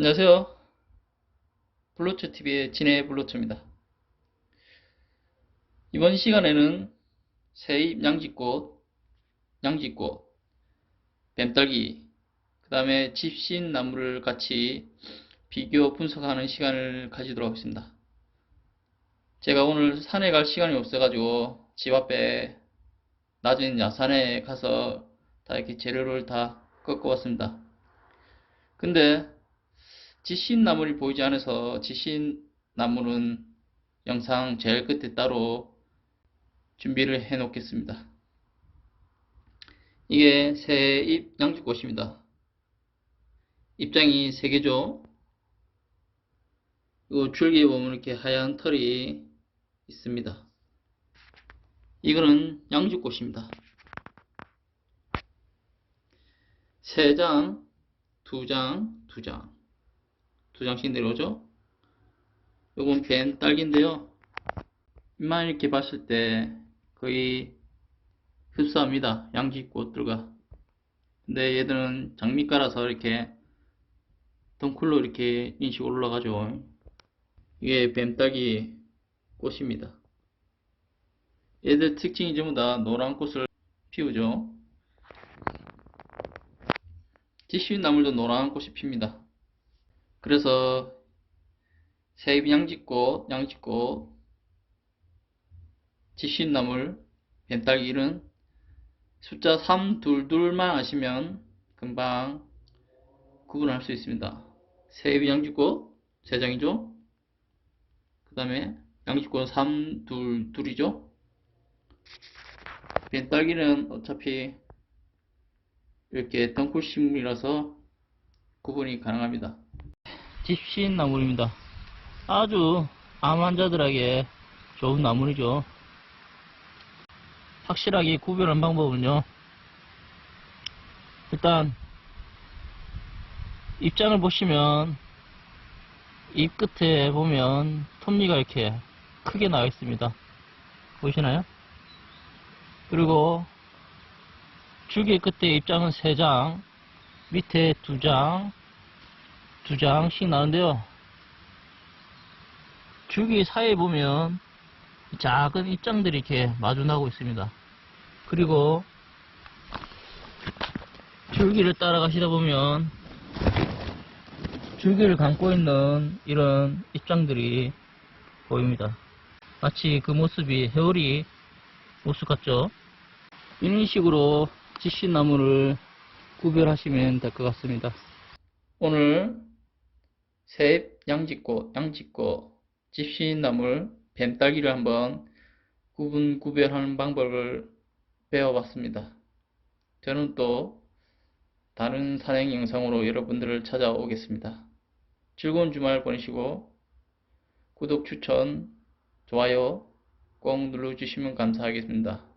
안녕하세요. 블루투TV의 진해 블루투입니다. 이번 시간에는 새잎 양지꽃, 양지꽃, 뱀딸기, 그 다음에 집신 나무를 같이 비교 분석하는 시간을 가지도록 하겠습니다. 제가 오늘 산에 갈 시간이 없어가지고 집 앞에 낮은 야산에 가서 다 이렇게 재료를 다 꺾어 왔습니다. 근데 지신 나물이 보이지 않아서 지신 나물은 영상 제일 끝에 따로 준비를 해 놓겠습니다. 이게 새잎 양주꽃입니다. 입장이 3개죠. 이 줄기에 보면 이렇게 하얀 털이 있습니다. 이거는 양주꽃입니다. 3장, 2장, 2장. 두 장씩 내려오죠? 요건 벤 딸기인데요. 잎만 이렇게 봤을 때 거의 흡사합니다. 양지꽃들과. 근데 얘들은 장미가라서 이렇게 덩쿨로 이렇게 인식 올라가죠. 이게 뱀딸기 꽃입니다. 얘들 특징이 전부 다 노란 꽃을 피우죠. 지시나물도 노란 꽃이 핍니다. 그래서 새잎 양지꽃, 양지꽃, 지신나물, 뱀딸기는 숫자 3, 2, 2만 아시면 금방 구분할 수 있습니다. 새잎 양지꽃 3장이죠. 그 다음에 양지꽃 3, 2, 2이죠. 뱀딸기는 어차피 이렇게 덩굴식물이라서 구분이 가능합니다. 집신 나물입니다. 아주 암 환자들에게 좋은 나물이죠. 확실하게 구별한 방법은요. 일단 입장을 보시면 입 끝에 보면 톱니가 이렇게 크게 나와 있습니다. 보이시나요? 그리고 줄기 끝에 입장은 3장, 밑에 2장, 두 장씩 나는데요. 줄기 사이에 보면 작은 입장들이 이렇게 마주나고 있습니다. 그리고 줄기를 따라가시다 보면 줄기를 감고 있는 이런 입장들이 보입니다. 마치 그 모습이 해오리 모습 같죠? 이런 식으로 지신나무를 구별하시면 될 것 같습니다. 오늘 새잎, 양지꽃, 양지꽃, 집시나물, 뱀딸기를 한번 구분 구별하는 방법을 배워봤습니다. 저는 또 다른 산행 영상으로 여러분들을 찾아오겠습니다. 즐거운 주말 보내시고 구독, 추천, 좋아요 꼭 눌러주시면 감사하겠습니다.